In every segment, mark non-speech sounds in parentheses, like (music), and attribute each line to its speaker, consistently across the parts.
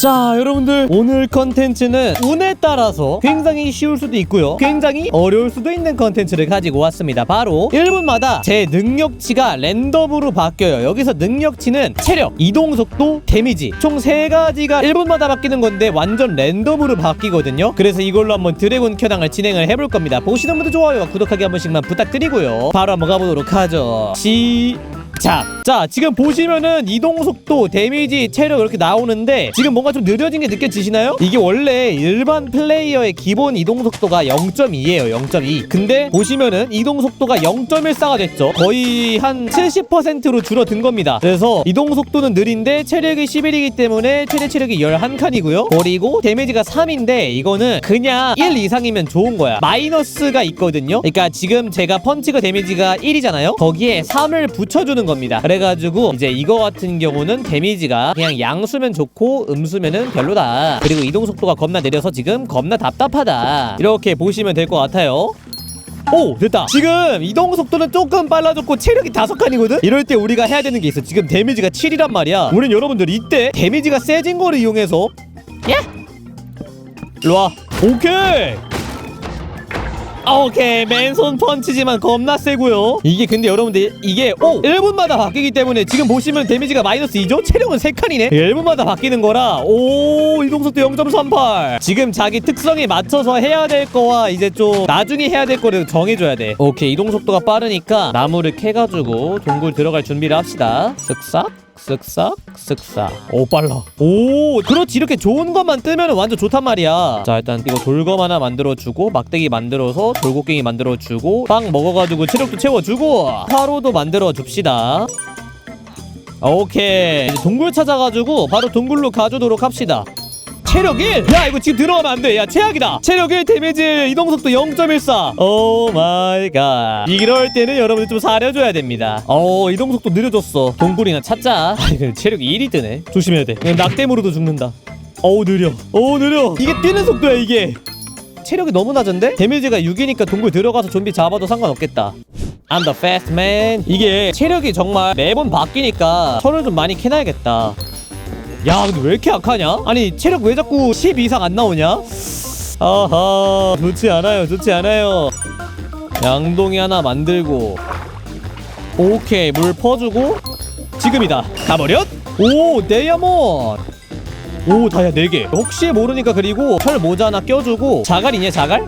Speaker 1: 자 여러분들 오늘 컨텐츠는 운에 따라서 굉장히 쉬울 수도 있고요. 굉장히 어려울 수도 있는 컨텐츠를 가지고 왔습니다. 바로 1분마다 제 능력치가 랜덤으로 바뀌어요. 여기서 능력치는 체력, 이동속도, 데미지. 총 3가지가 1분마다 바뀌는 건데 완전 랜덤으로 바뀌거든요. 그래서 이걸로 한번 드래곤 켜당을 진행을 해볼 겁니다. 보시는 분들 좋아요와 구독하기 한 번씩만 부탁드리고요. 바로 한번 가보도록 하죠. 시... 자, 자 지금 보시면은 이동 속도, 데미지, 체력 이렇게 나오는데 지금 뭔가 좀 느려진 게 느껴지시나요? 이게 원래 일반 플레이어의 기본 이동 속도가 0.2예요. 0.2. 근데 보시면은 이동 속도가 0.14가 됐죠. 거의 한 70%로 줄어든 겁니다. 그래서 이동 속도는 느린데 체력이 11이기 때문에 최대 체력이 11칸이고요. 그리고 데미지가 3인데 이거는 그냥 1 이상이면 좋은 거야. 마이너스가 있거든요. 그러니까 지금 제가 펀치가 데미지가 1이잖아요. 거기에 3을 붙여주는 겁니다. 그래가지고 이제 이거 같은 경우는 데미지가 그냥 양수면 좋고 음수면은 별로다. 그리고 이동 속도가 겁나 느려서 지금 겁나 답답하다. 이렇게 보시면 될 것 같아요. 오 됐다 지금 이동 속도는 조금 빨라졌고 체력이 다섯 칸이거든 이럴 때 우리가 해야 되는 게 있어 지금 데미지가 7이란 말이야 우린 여러분들 이때 데미지가 세진 거를 이용해서 야 일로와 오케이 아, 오케이 맨손 펀치지만 겁나 세고요. 이게 근데 여러분들 이게 오! 1분마다 바뀌기 때문에 지금 보시면 데미지가 마이너스 2죠? 체력은 3칸이네? 1분마다 바뀌는 거라 오 이동속도 0.38 지금 자기 특성에 맞춰서 해야 될 거와 이제 좀 나중에 해야 될 거를 정해줘야 돼. 오케이 이동속도가 빠르니까 나무를 캐가지고 동굴 들어갈 준비를 합시다. 쓱싹 쓱싹 쓱싹. 오 빨라. 오 그렇지. 이렇게 좋은 것만 뜨면 완전 좋단 말이야. 자 일단 이거 돌검 하나 만들어주고 막대기 만들어서 돌고갱이 만들어주고 빵 먹어가지고 체력도 채워주고 화로도 만들어줍시다. 오케이. 이제 동굴 찾아가지고 바로 동굴로 가주도록 합시다 체력 1! 야 이거 지금 들어가면 안 돼. 야 최악이다. 체력 1 데미지 이동속도 0.14 오 마이 갓 이럴 때는 여러분들 좀 사려줘야 됩니다. 어 이동속도 느려졌어. 동굴이나 찾자. 아 이거 체력이 1이 뜨네. 조심해야 돼. 낙댐으로도 죽는다. 어우 느려. 어우 느려. 이게 뛰는 속도야 이게. 체력이 너무 낮은데? 데미지가 6이니까 동굴 들어가서 좀비 잡아도 상관없겠다. I'm the fast man. 이게 체력이 정말 매번 바뀌니까 철을 좀 많이 캐놔야겠다 야 근데 왜 이렇게 약하냐? 아니 체력 왜 자꾸 10 이상 안 나오냐? 아하 좋지 않아요 좋지 않아요 양동이 하나 만들고 오케이 물 퍼주고 지금이다 가버렸 오 다이아몬드 오 다이아 4개 혹시 모르니까 그리고 철 모자 하나 껴주고 자갈이냐 자갈?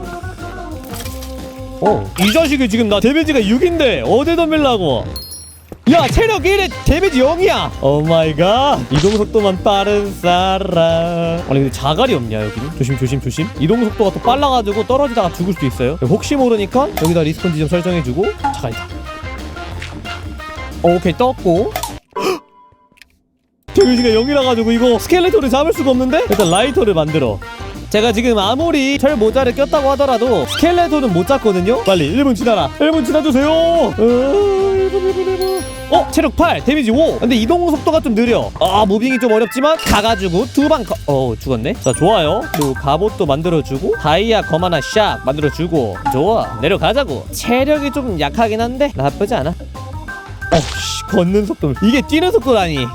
Speaker 1: 어이 자식이 지금 나 데미지가 6인데 어디 덤빌라고 야 체력 1에 데미지 0이야. 오마이갓 이동 속도만 빠른 사람. 아니 근데 자갈이 없냐 여기는 조심 조심 조심. 이동 속도가 더 빨라가지고 떨어지다가 죽을 수도 있어요. 혹시 모르니까 여기다 리스폰 지점 설정해주고. 자갈이다 오케이 떴고. (gasps) 데미지가 0이라 가지고 이거 스켈레톤을 잡을 수가 없는데? 일단 라이터를 만들어. 제가 지금 아무리 철 모자를 꼈다고 하더라도 스켈레톤은 못 잡거든요? 빨리 1분 지나라. 1분 지나주세요. 어, 1분 1분 1분 어? 체력 8 데미지 5 근데 이동 속도가 좀 느려. 아 무빙이 좀 어렵지만 가가지고 두방어 죽었네. 자 좋아요. 그리고 갑옷도 만들어주고 다이아 검 하나 샥 만들어주고. 좋아. 내려가자고. 체력이 좀 약하긴 한데 나쁘지 않아. 어씨 걷는 속도 이게 뛰는 속도라니.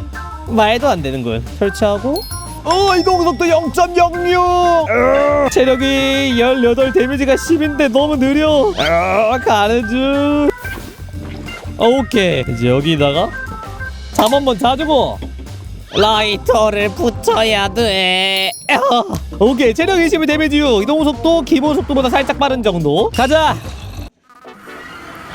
Speaker 1: 말도 안 되는군 설치하고. 어 이동 속도 0.06 체력이 18 데미지가 10인데 너무 느려. 어, 가는 중 오케이. 이제 여기다가 잠 한번 자주고. 라이터를 붙여야 돼. 오케이. 체력 20의 데미지 6 이동 속도 기본 속도보다 살짝 빠른 정도. 가자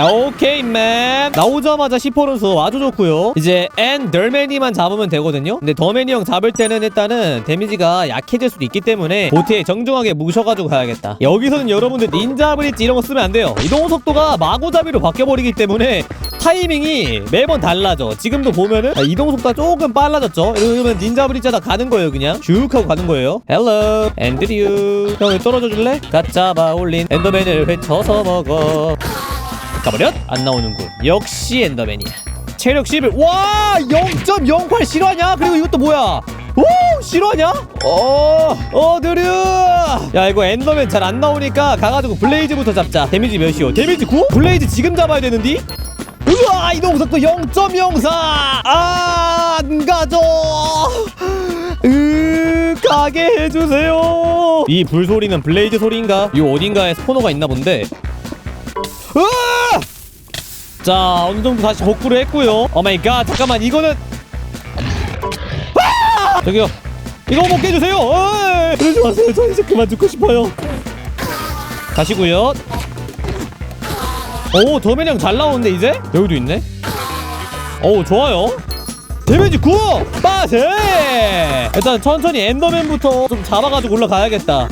Speaker 1: 오케이 맨 나오자마자 10%는 아주 좋고요. 이제 엔덜매니만 잡으면 되거든요. 근데 더매니 형 잡을 때는 일단은 데미지가 약해질 수도 있기 때문에 보트에 정중하게 무셔가지고 가야겠다. 여기서는 여러분들 닌자 브릿지 이런 거 쓰면 안 돼요. 이동 속도가 마구잡이로 바뀌어버리기 때문에 타이밍이 매번 달라져. 지금도 보면은 아, 이동 속도가 조금 빨라졌죠? 이러면 닌자 브릿지 하다 가는 거예요 그냥. 쭉 하고 가는 거예요. 헬로 앤드류 형이 떨어져 줄래? 갓 잡아 올린 엔더맨을 회쳐서 먹어 가버렸 안 나오는군 역시 엔더맨이야. 체력 11 와 0.08 실화냐? 그리고 이것도 뭐야? 오 실화냐? 어 어 느려 야 이거 엔더맨 잘 안 나오니까 가가지고 블레이즈부터 잡자. 데미지 몇이요 데미지 9 블레이즈 지금 잡아야 되는디? 우와 이동 속도 0.04 아 안 가져! 으 가게 해주세요! 이 불소리는 블레이즈 소리인가? 이 어딘가에 스포너가 있나 본데. 으아! 자 어느 정도 다시 복구를 했고요. 오마이갓 잠깐만 이거는. 아! 저기요. 이거 해주세요. 어이, 그러지 마세요. 저 이제 그만 죽고 싶어요. 가시고요. 오 더맨형 잘 나오는데 이제? 여기도 있네. 오 좋아요. 데미지 9! 빠세! 일단 천천히 엔더맨부터 좀 잡아가지고 올라가야겠다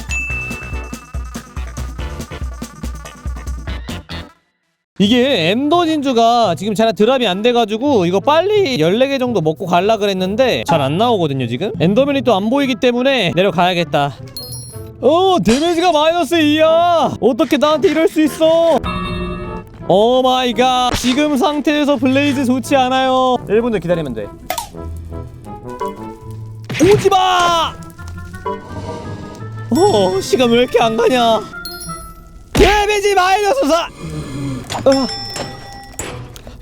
Speaker 1: 이게 엔더 진주가 지금 잘 드랍이 안 돼가지고 이거 빨리 14개 정도 먹고 갈라 그랬는데 잘 안 나오거든요 지금? 엔더맨이 또 안 보이기 때문에 내려가야겠다. 어 데미지가 마이너스 2야! 어떻게 나한테 이럴 수 있어? 오 마이 갓! 지금 상태에서 블레이즈 좋지 않아요. 1분을 기다리면 돼. 오지마! 어 시간 왜 이렇게 안 가냐? 데미지 마이너스 4 어.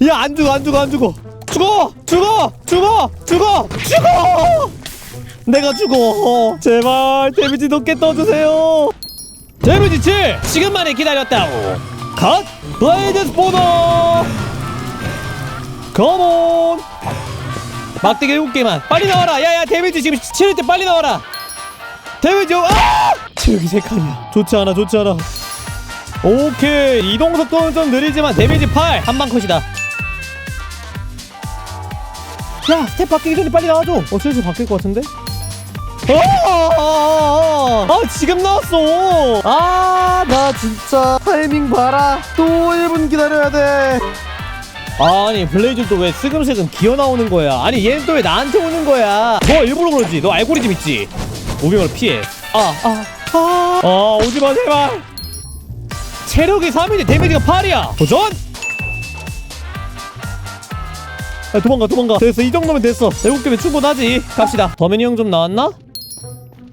Speaker 1: 야 안 죽어 안 죽어 안 죽어. 죽어 죽어 죽어 죽어 죽어! 내가 죽어. 어, 제발 데미지 높게 떠주세요. 데미지 7 시간만에 기다렸다고 컷 블레이드 스포너 컴온 막대기 7개만. 빨리 나와라. 야 야 데미지 지금 7일 때 빨리 나와라. 데미지 아! 체력이 3칸이야. 좋지 않아 좋지 않아 오케이. 이동 속도는 좀 느리지만 데미지 8 한방 컷이다. 야 스텝 바뀌기 전에 빨리 나와줘. 어 슬슬 바뀔 것 같은데? 아, 아 지금 나왔어. 아 나 진짜 타이밍 봐라. 또 1분 기다려야 돼. 아니 블레이즈 또왜 슬금슬금 기어 나오는 거야? 아니 얘는 또 왜 나한테 오는 거야? 너 일부러 그러지? 너 알고리즘 있지? 오병을 피해. 아아아. 아, 오지마 제발 체력이 3인데 데미지가 8이야. 도전! 야, 도망가 도망가. 됐어. 이 정도면 됐어. 7개면 충분하지. 갑시다. 더맨이 형 좀 나왔나?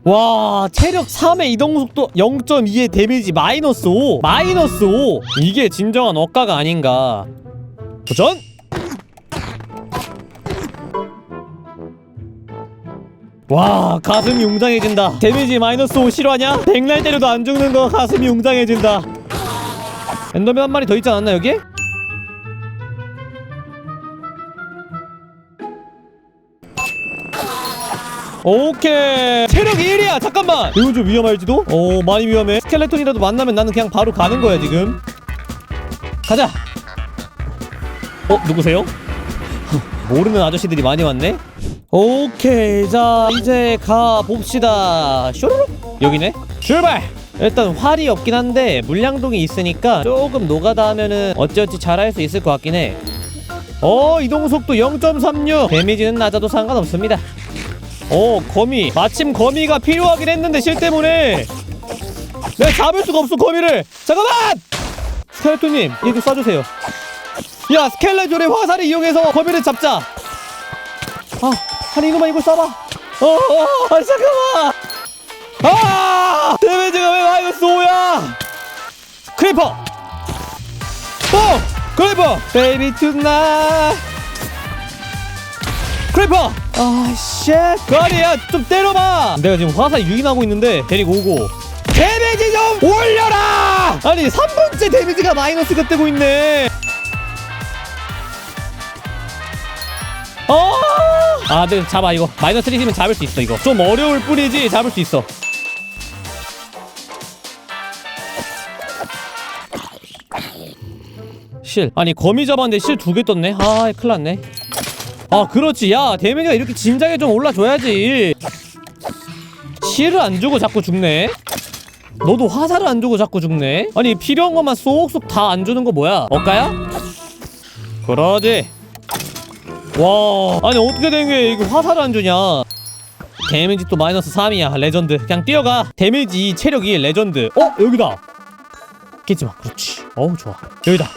Speaker 1: 와 체력 3의 이동속도 0.2의 데미지 마이너스 5 마이너스 5 이게 진정한 억가가 아닌가. 도전! 와 가슴이 웅장해진다. 데미지 마이너스 5 싫어하냐? 백날 때려도 안 죽는 거 가슴이 웅장해진다 엔더맨 한 마리 더 있지 않았나 여기? 오케이. 체력 1이야 잠깐만. 이거 좀 위험할지도? 어 많이 위험해. 스켈레톤이라도 만나면 나는 그냥 바로 가는 거야 지금. 가자. 어 누구세요? (laughs) 모르는 아저씨들이 많이 왔네. 오케이 자 이제 가봅시다. 쇼로록 여기네. 출발 일단 활이 없긴 한데 물량동이 있으니까 조금 노가다 하면은 어찌어찌 잘할 수 있을 것 같긴 해. 어, 이동속도 0.36 데미지는 낮아도 상관없습니다. 어 거미. 마침 거미가 필요하긴 했는데 실 때문에. 내가 잡을 수가 없어 거미를. 잠깐만! 스켈레톤님 얘좀 쏴주세요. 야 스켈레존의 화살을 이용해서 거미를 잡자. 아 아니 이거만 이걸 쏴봐. 어어 아니 잠깐만. 아 데미지가 왜 마이너스 5야 크리퍼! 어 크리퍼! 베이비 투나 크리퍼! 아쉣 거리야 좀 때려봐. 내가 지금 화살 유인하고 있는데 데리고 오고. 데미지 좀 올려라! 아니 3번째 데미지가 마이너스가 뜨고 있네. 어! 아, 네, 잡아 이거. 마이너스 3이면 잡을 수 있어 이거. 좀 어려울 뿐이지 잡을 수 있어. 실. 아니 거미 잡았는데 실 두 개 떴네. 아, 큰일 났네. 아, 그렇지. 야, 데미지가 이렇게 진작에 좀 올라줘야지. 실을 안 주고 자꾸 죽네. 너도 화살을 안 주고 자꾸 죽네. 아니 필요한 것만 쏙쏙 다 안 주는 거 뭐야? 억가야? 그러지. 와 아니 어떻게 된 게 이거 화살을 안 주냐 데미지 또 마이너스 3이야 레전드 그냥 뛰어가 데미지 체력이 레전드 어 여기다 깨지마 그렇지 어우 좋아 여기다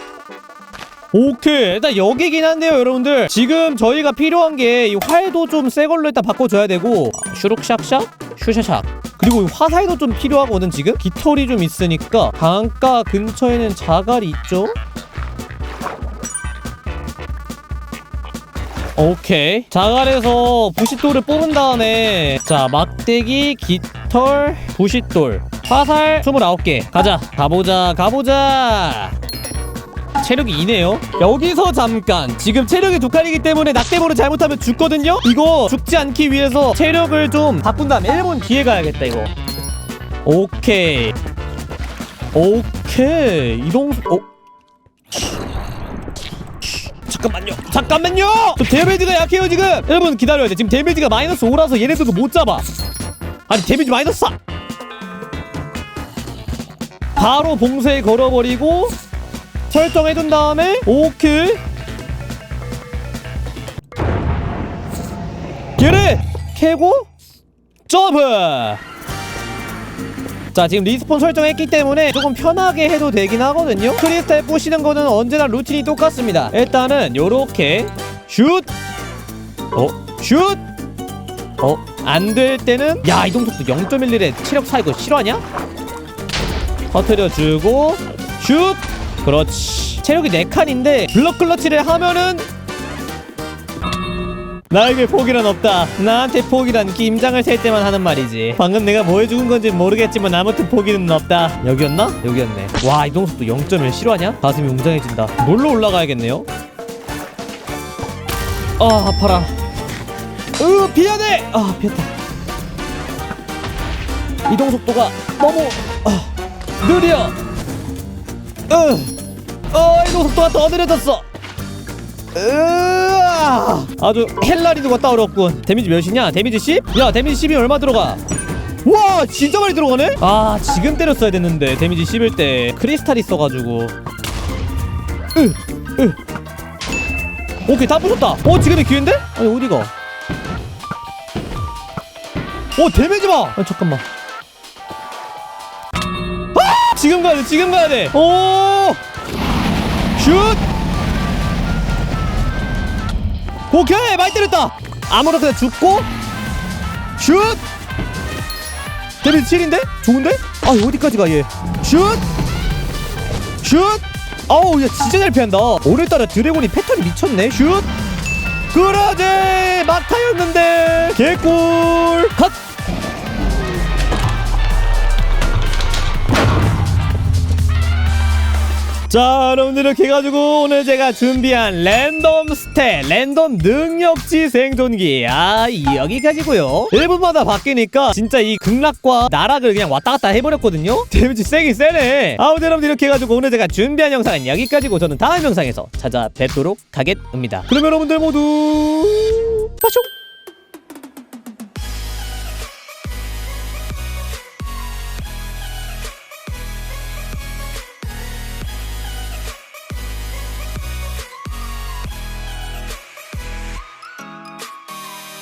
Speaker 1: 오케이 일단 여기긴 한데요 여러분들. 지금 저희가 필요한 게 이 활도 좀 새 걸로 일단 바꿔줘야 되고 슈룩샥샥 슈샤샥. 그리고 이 화살도 좀 필요하거든 지금? 깃털이 좀 있으니까. 강가 근처에는 자갈이 있죠? 오케이. 자갈에서 부싯돌을 뽑은 다음에 자 막대기 깃털 부싯돌. 화살 29개. 가자. 가보자 가보자 체력이 2네요. 여기서 잠깐. 지금 체력이 두 칸이기 때문에 낙대보를 잘못하면 죽거든요? 이거 죽지 않기 위해서 체력을 좀 바꾼 다음에 1분 뒤에 가야겠다 이거. 오케이. 오케이. 이동 어? 잠깐만요. 잠깐만요! 저 데미지가 약해요 지금! 여러분 기다려야 돼. 지금 데미지가 마이너스 5라서 얘네들도 못 잡아. 아니 데미지 마이너스 4 바로 봉쇄 걸어버리고 설정해둔 다음에 오케이. 얘를 캐고 점프. 자 지금 리스폰 설정했기 때문에 조금 편하게 해도 되긴 하거든요. 크리스탈 부시는 거는 언제나 루틴이 똑같습니다. 일단은 요렇게 슛. 어? 슛. 어? 안 될 때는 야 이동 속도 0.11의 체력 차 이거 실화냐? 터트려주고 슛 그렇지 체력이 4칸인데 블럭 클러치를 하면은 나에게 포기란 없다. 나한테 포기란 김장을 셀 때만 하는 말이지. 방금 내가 뭐 해죽은 건지 모르겠지만 아무튼 포기는 없다. 여기였나? 여기였네. 와 이동속도 0.1 실화냐? 가슴이 웅장해진다. 물로 올라가야겠네요. 아 아파라. 으 피하네. 아 피했다. 이동 속도가 너무 아, 느려. 으, 어 이동 속도가 더 느려졌어. 으아! 아주 헬라리도 갔다 어렵군 데미지 몇이냐? 데미지 10? 야 데미지 10이 얼마 들어가? 와 진짜 많이 들어가네? 아 지금 때렸어야 됐는데 데미지 10일 때 크리스탈 있어가지고 으, 으. 오케이 다 부셨다 어 지금의 기회인데? 아니 어디가 어 데미지 봐 아, 잠깐만 아 지금 가야 돼 지금 가야 돼오 슛 오케이 많이 때렸다 그냥 죽고 슛 데미지 7인데? 좋은데? 아 어디까지 가얘 슛! 슛! 아우 야 진짜 잘 피한다 오늘따라 드래곤이 패턴이 미쳤네 슛! 그러지 막타였는데 개꿀 컷! 자 여러분들 이렇게 해가지고 오늘 제가 준비한 랜덤 스탯 랜덤 능력치 생존기. 아 여기까지고요. 1분마다 바뀌니까 진짜 이 극락과 나락을 그냥 왔다 갔다 해버렸거든요? (laughs) 데미지 세긴 세네. 아무튼 여러분들 이렇게 해가지고 오늘 제가 준비한 영상은 여기까지고 저는 다음 영상에서 찾아뵙도록 하겠습니다. 그럼 여러분들 모두 빠쇼